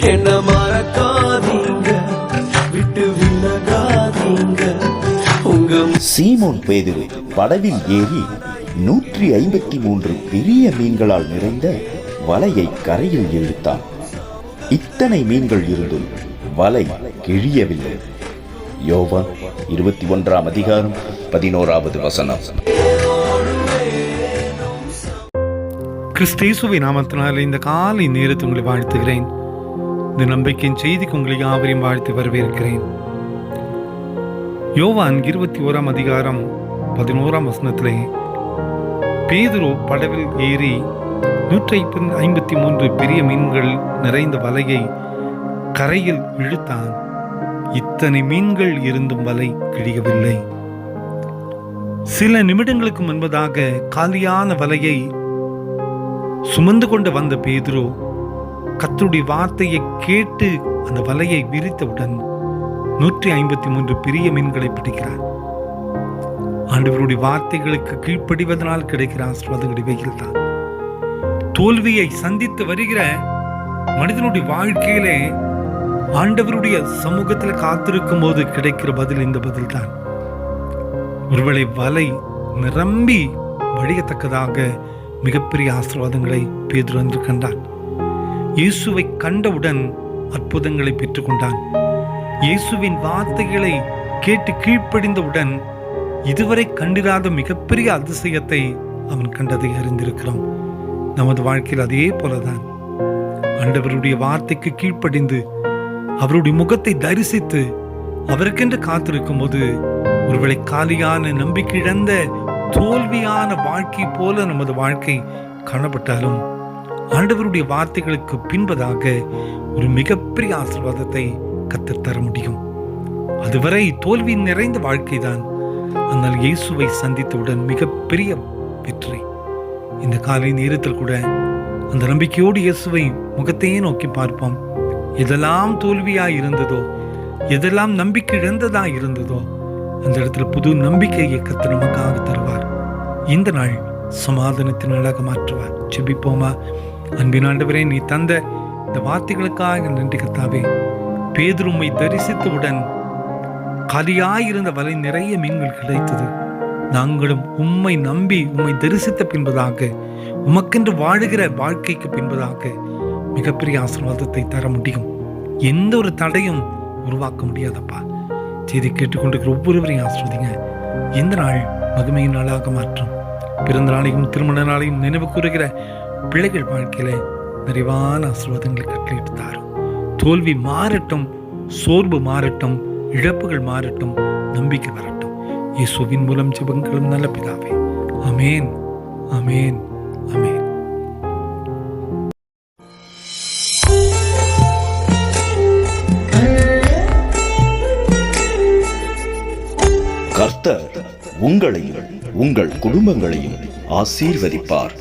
என்ன மறக்காதீங்க. விட்டு விலகாதீங்க. உங்க சீமோன் பேதுரு படவில் ஏறி நூற்றி ஐம்பத்தி மூன்று பெரிய மீன்களால் நிறைந்த வலையை கரையில் இழுத்தான். இத்தனை மீன்கள் இருந்தும் வலை கிழியவில்லை. யோவான் இருபத்தி ஒன்றாம் அதிகாரம் பதினோராவது வசனம். கிறிஸ்தேசுவை நாமத்தினால் இந்த காலை நேரத்தை உங்களை வாழ்த்துகிறேன். இந்த நம்பிக்கையின் செய்திக்கு உங்களை யாவரையும் வாழ்த்து வரவேற்கிறேன். யோவான் இருபத்தி ஓராம் அதிகாரம் பதினோராம் வசனத்திலே பேதுரு படவில் ஏறி நூற்றி ஐம்பத்தி மூன்று பெரிய மீன்கள் நிறைந்த வலையை கரையில் இழுத்தான். இத்தனை மீன்கள் இருந்தும் வலை கிழியவில்லை. சில நிமிடங்களுக்கு முன்பதாக காலியான வலையை சுமந்து கொண்டு வந்த பேதுரு கத்தருடைய வார்த்தையை கேட்டு அந்த வலையை விரித்தவுடன் நூற்றி ஐம்பத்தி மூன்று பெரிய மீன்களை பிடிக்கிறார். ஆண்டவருடைய வார்த்தைகளுக்கு கீழ்ப்படிவதனால் கிடைக்கிற ஆசீர்வாதங்கள் இவைகள் தான் தோல்வியை சந்தித்து வருகிற மனிதனுடைய வாழ்க்கையிலே ஆண்டவருடைய சமூகத்தில் காத்திருக்கும் போது கிடைக்கிற பதில் இந்த பதில் தான் ஒருவேளை வலை நிரம்பி வழியத்தக்கதாக மிகப்பெரிய ஆசீர்வாதங்களை பேதுரு என்று கண்டான் இயேசுவை கண்டவுடன் அற்புதங்களை பெற்றுக்கொண்டான். இயேசுவின் வார்த்தைகளை கேட்டு கீழ்ப்படிந்தவுடன் இதுவரை கண்டிராத மிகப்பெரிய அதிசயத்தை அவன் கண்டதை அறிந்திருக்கிறோம் நமது வாழ்க்கையில் அதே போலதான். ஆண்டவருடைய வார்த்தைக்கு கீழ்ப்படிந்து அவருடைய முகத்தை தரிசித்து அவருக்கென்று காத்திருக்கும் போது ஒருவேளை காலியான நம்பிக்கை இழந்த தோல்வியான வாழ்க்கை போல நமது வாழ்க்கை காணப்பட்டாலும் ஆண்டவருடைய வார்த்தைகளுக்கு பின்பதாக ஒரு மிகப்பெரிய ஆசீர்வாதத்தை கத்தர் தர முடியும். அதுவரை தோல்வி நிறைந்த வாழ்க்கைதான் ஆனால் இயேசுவை சந்தித்தவுடன் மிகப்பெரிய வெற்றி. இந்த காலை நேரத்தில் கூட அந்த நம்பிக்கையோடு இயேசுவை முகத்தையே நோக்கி பார்ப்போம். எதெல்லாம் தோல்வியாக இருந்ததோ எதெல்லாம் நம்பிக்கை இழந்ததா இருந்ததோ அந்த இடத்துல புது நம்பிக்கையை கத்து நமக்காக தருவார். இந்த நாள் சமாதானத்தின் நாளாக மாற்றுவார். செபிப்போமா அன்பின் ஆண்டவரே நீ தந்த இந்த வார்த்தைகளுக்காக நன்றி கத்தாவே பேதுருமை தரிசித்தவுடன் கலியாயிருந்த வலை நிறைய மீன்கள் கிடைத்தது. நாங்களும் உம்மை நம்பி உம்மை தரிசித்த பின்பதாக உமக்கென்று வாழுகிற வாழ்க்கைக்கு பின்பதாக மிகப்பெரிய ஆசீர்வாதத்தை தர முடியும். எந்த ஒரு தடையும் உருவாக்க முடியாதப்பா. செய்தி கேட்டுக்கொண்டிருக்கிற ஒவ்வொருவரையும் ஆசிர்வதிங்க. இந்த நாள் மகிமையின் நாளாக மாற்றும். பிறந்த நாளையும் திருமண நாளையும் நினைவு கூறுகிற பிள்ளைகள் வாழ்க்கையில நிறைவான ஆசீர்வாதங்களை கட்டளையிட்டார். தோல்வி மாறட்டும் சோர்வு மாறட்டும் இழப்புகள் மாறட்டும் நம்பிக்கை வரட்டும். இயேசுவின் மூலம் ஜெபங்களும் நல்ல பிதாவே. அமேன் அமேன் அமேன் கர்த்தர் உங்களையும் உங்கள் குடும்பங்களையும் ஆசீர்வதிப்பார்.